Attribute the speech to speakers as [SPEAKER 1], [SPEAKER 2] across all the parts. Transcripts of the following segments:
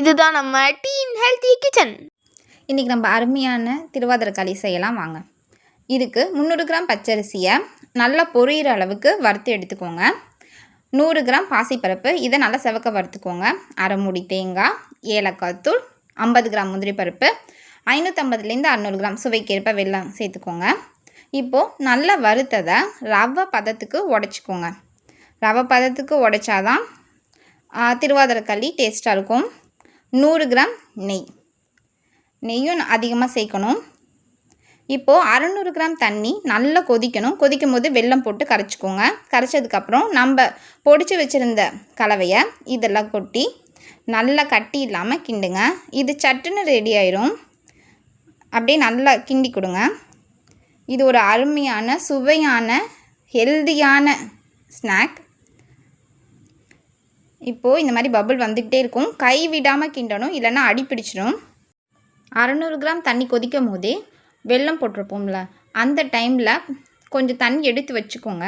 [SPEAKER 1] இதுதான் நம்ம dean healthy kitchen
[SPEAKER 2] இன்றைக்கி நம்ம அருமையான திருவாதிரை களி செய்யலாம் வாங்க. இதுக்கு முந்நூறு கிராம் பச்சரிசியை நல்லா பொரியிற அளவுக்கு வறுத்து எடுத்துக்கோங்க. நூறு கிராம் பாசிப்பருப்பு இதை நல்லா செவக்க வறுத்துக்கோங்க. அரை மூடி தேங்காய் ஏலக்காய் தூள் ஐம்பது கிராம் முந்திரி பருப்பு ஐநூற்றம்பதுலேருந்து அறநூறு கிராம் சுவைக்கேற்ப வெல்லம் சேர்த்துக்கோங்க. இப்போது நல்லா வறுத்ததை ரவை பதத்துக்கு உடச்சிக்கோங்க. ரவை பதத்துக்கு உடைச்சாதான் திருவாதிரக்களி டேஸ்ட்டாக இருக்கும். நூறு கிராம் நெய். நெய்யும் அதிகமாக சேர்க்கணும். இப்போது அறநூறு கிராம் தண்ணி நல்லா கொதிக்கணும். கொதிக்கும் போது வெல்லம் போட்டு கரைச்சிக்கோங்க. கரைச்சதுக்கப்புறம் நம்ம பொடிச்சு வச்சுருந்த கலவையை இதெல்லாம் கொட்டி நல்லா கட்டி இல்லாமல் கிண்டுங்க. இது சட்டுன்னு ரெடி ஆயிரும். அப்படியே நல்லா கிண்டி கொடுங்க. இது ஒரு அருமையான சுவையான ஹெல்தியான ஸ்நாக் இப்போது இந்த மாதிரி பபுள் வந்துக்கிட்டே இருக்கும். கை விடாமல் கிண்டணும் இல்லைன்னா அடி பிடிச்சிடும் அறநூறு கிராம் தண்ணி கொதிக்கும் போதே வெல்லம் போட்டிருப்போம்ல அந்த டைமில் கொஞ்சம் தண்ணி எடுத்து வச்சுக்கோங்க.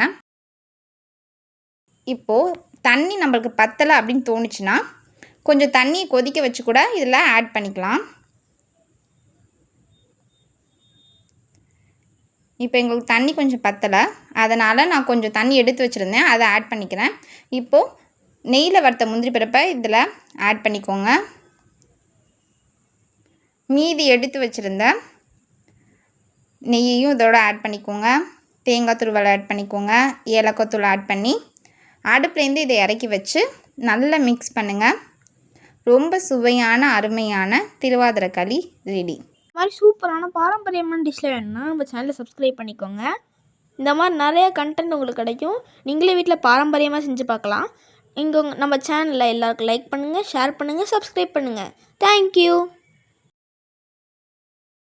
[SPEAKER 2] இப்போது தண்ணி நம்மளுக்கு பத்தலை அப்படின்னு தோணுச்சுன்னா கொஞ்சம் தண்ணியை கொதிக்க வச்சு கூட இதில் ஆட் பண்ணிக்கலாம். இப்போ எங்களுக்கு தண்ணி கொஞ்சம் பத்தலை அதனால் நான் கொஞ்சம் தண்ணி எடுத்து வச்சுருந்தேன் அதை ஆட் பண்ணிக்கிறேன். இப்போது நெய்யில் வறுத்த முந்திரி பருப்பை இதில் ஆட் பண்ணிக்கோங்க. மீதி எடுத்து வச்சுருந்த நெய்யையும் இதோட ஆட் பண்ணிக்கோங்க. தேங்காய் துருவல் ஆட் பண்ணிக்கோங்க. ஏலக்காய் தூள் ஆட் பண்ணி அடுப்புலேருந்து இதை இறக்கி வச்சு நல்லா மிக்ஸ் பண்ணுங்கள் ரொம்ப சுவையான அருமையான திருவாதிரை களி ரெடி
[SPEAKER 1] இந்த மாதிரி சூப்பரான பாரம்பரியமான டிஷ்ஷில் வேணும்னா நம்ம சேனலை சப்ஸ்கிரைப் பண்ணிக்கோங்க. இந்த மாதிரி நிறைய கண்டென்ட் உங்களுக்கு கிடைக்கும். நீங்களே வீட்டில் பாரம்பரியமாக செஞ்சு பார்க்கலாம். இங்கே நம்ம சேனலில் எல்லாருக்கும் லைக் பண்ணுங்கள் ஷேர் பண்ணுங்கள் சப்ஸ்கிரைப் பண்ணுங்கள் தேங்க்யூ